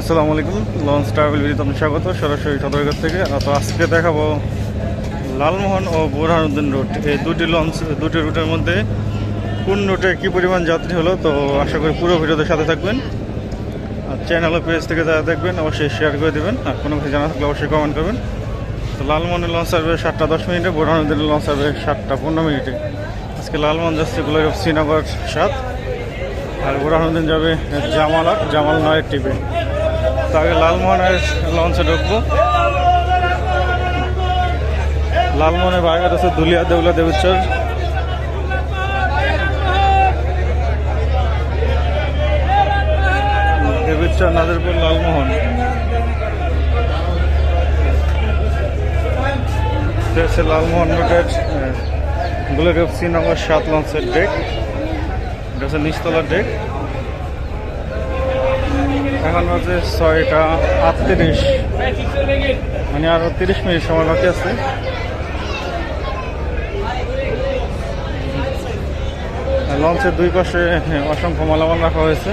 আসসালামু আলাইকুম launch travel বিডিতে আপনার স্বাগত। সরাসরি সদরঘাট থেকে। তো আজকে দেখাবো লালমোহন ও বোরহানুদ্দিন রুট এই দুটি লঞ্চ দুটি রুটের মধ্যে কোন রুটে কী পরিমাণ যাত্রী হলো, তো আশা করি পুরো ভিডিওতে সাথে থাকবেন। আর চ্যানেল ও পেজ থেকে যারা দেখবেন, অবশ্যই শেয়ার করে দেবেন। আর কোনো কিছু জানা থাকলে অবশ্যই কমেন্ট করবেন। তো লালমোহনের লঞ্চ সার্ভে সাতটা দশ মিনিটে বোরহানুদ্দিনের লঞ্চ সার্ভে সাতটা পনেরো মিনিটে। আজকে লালমোহন যাচ্ছে গুলো শ্রীনগর সাত। আর বোরহানুদ্দিন যাবে জামালাট জামাল নয়ের টিপে তো আগে লালমোহনের লঞ্চে ঢুকবো। লালমোহনের বাইরে আছে দুলিয়া দেউলা দেবুচ্চর দেবুচ্চর নাদেরপুর লালমোহন। লালমোহন রোডেরগুলোর শ্রীনগর সাত লঞ্চের ডেক এটা হচ্ছে নিচতলার ডেক এখন হচ্ছে ছয়টা আটত্রিশ। মানে আরও তিরিশ মিনিট সময় বাকি আছে। লঞ্চের দুই পাশে অসংখ্য মালামাল রাখা হয়েছে।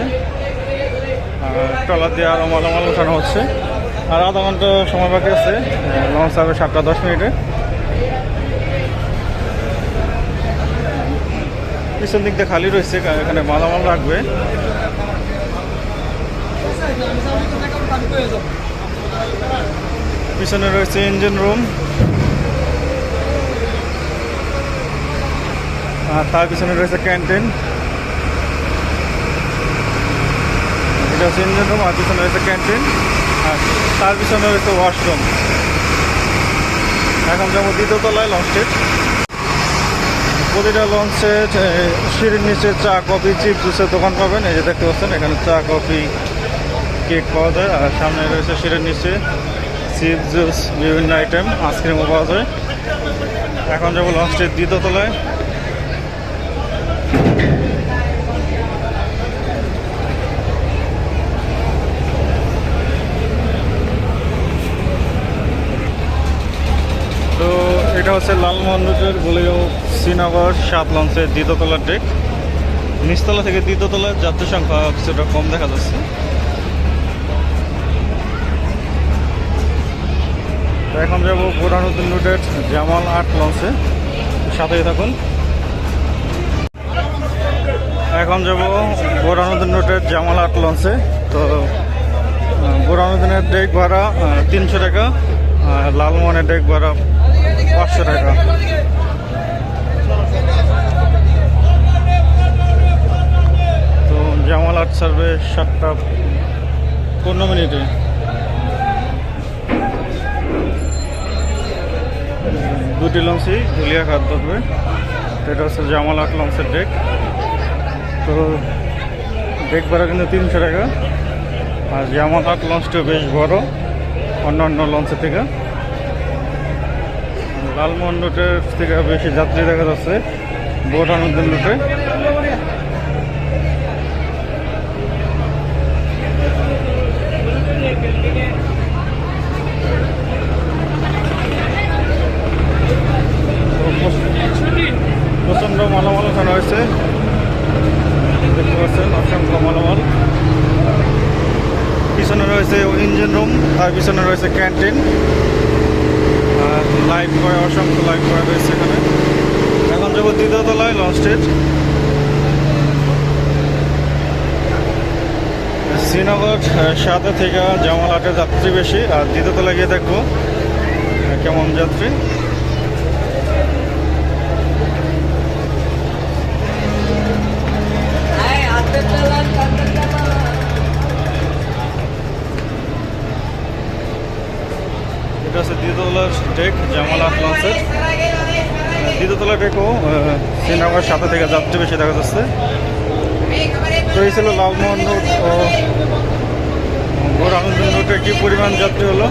আর ট্রলার দিয়ে আরও মালামাল উঠানো হচ্ছে। আর আধা ঘণ্টা সময় বাকি আছে। লঞ্চ হবে সাতটা দশ মিনিটে। পিছন দিক দিয়ে খালি রয়েছে, এখানে মালামাল রাখবে। পিছনে রয়েছে ইঞ্জিন রুম আর তার পিছনে রয়েছে ক্যান্টিন এটা হচ্ছে ইঞ্জিন রুম আর পিছনে রয়েছে ক্যান্টিন আর তার পিছনে রয়েছে ওয়াশরুম এখন যাব দ্বিতীয় তলায় লঞ্চের প্রতিটা লঞ্চের সিঁড়ির নিচে চা, কফি চিপ জুসের দোকান পাবেন। এই যে দেখতে পাচ্ছেন, এখানে চা, কফি কেক পাওয়া যায়, আর সামনে রয়েছে সিঁড়ির নিচে চিপ জুস, বিভিন্ন আইটেম আইসক্রিমও পাওয়া যায়। এখন যাব লঞ্চটির দ্বিতীয় তলায়। তো এটা হচ্ছে লালমোহন রোডের গোলেগাঁও শ্রীনগর সাত লঞ্চের দ্বিতীয়তলার ডেক নিচতলা থেকে দ্বিতীয়তলার যাত্রী সংখ্যা কিছুটা কম দেখা যাচ্ছে। তো এখন যাব বোরানুদ্দিন রুটের জামাল আট লঞ্চে। সাথেই থাকুন। এখন যাব বোরানুদ্দিন রুটের জামাল আট লঞ্চে। তো আহ, বোরানুদ্দিনের ডেক ভাড়া তিনশো টাকা লালমোহনের ডেক ভাড়া পাঁচশো টাকা। তো জামাল আট সার্ভে সাতটা পনেরো মিনিটে। দুটি লঞ্চই ধুলিয়া খাত ধরবে এটা হচ্ছে জামাল আট লঞ্চের ডেক তো ডেক ভাড়া কিন্তু তিনশো টাকা। আর জামাল আট লঞ্চটিও বেশ বড়, অন্যান্য লঞ্চের থেকে। লালমোহন রুটের থেকে বেশি যাত্রী দেখা যাচ্ছে বোটানুদ্দিন রুটে মালামাল ওখানে হয়েছে। দেখতে পাচ্ছেন, অসংখ্য মালামাল। পিছনে রয়েছে ইঞ্জিন রুম তার পিছনে রয়েছে ক্যান্টিন আর লাইভ বয় অসংখ্য লাইভ বয় রয়েছে এখানে। এখন যাব দ্বিতীয় তলায় লঞ্চটির শ্রীনগর সাথে থেকে জামালহাটে যাত্রী বেশি, আর দ্বিতীয় তলায় গিয়ে দেখব কেমন যাত্রী এটা হচ্ছে দ্বিতীয়তলার জামাল আফলান্সের দ্বিতীয়তলা আহ, শ্রীনগর সাথে থেকে যাত্রী বেশি দেখা যাচ্ছে। তো এই ছিল লালমোহন রোড ও বোরানুদ্দিন রোডে কী পরিমাণ যাত্রী হলো।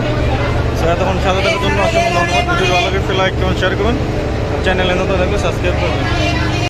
এতক্ষণ সাথে থাকার জন্য অসংখ্য ধন্যবাদ। ভিডিও ভালো লাগলে লাইক কমেন্ট শেয়ার করুন। চ্যানেলে নতুন থাকলে সাবস্ক্রাইব করবেন।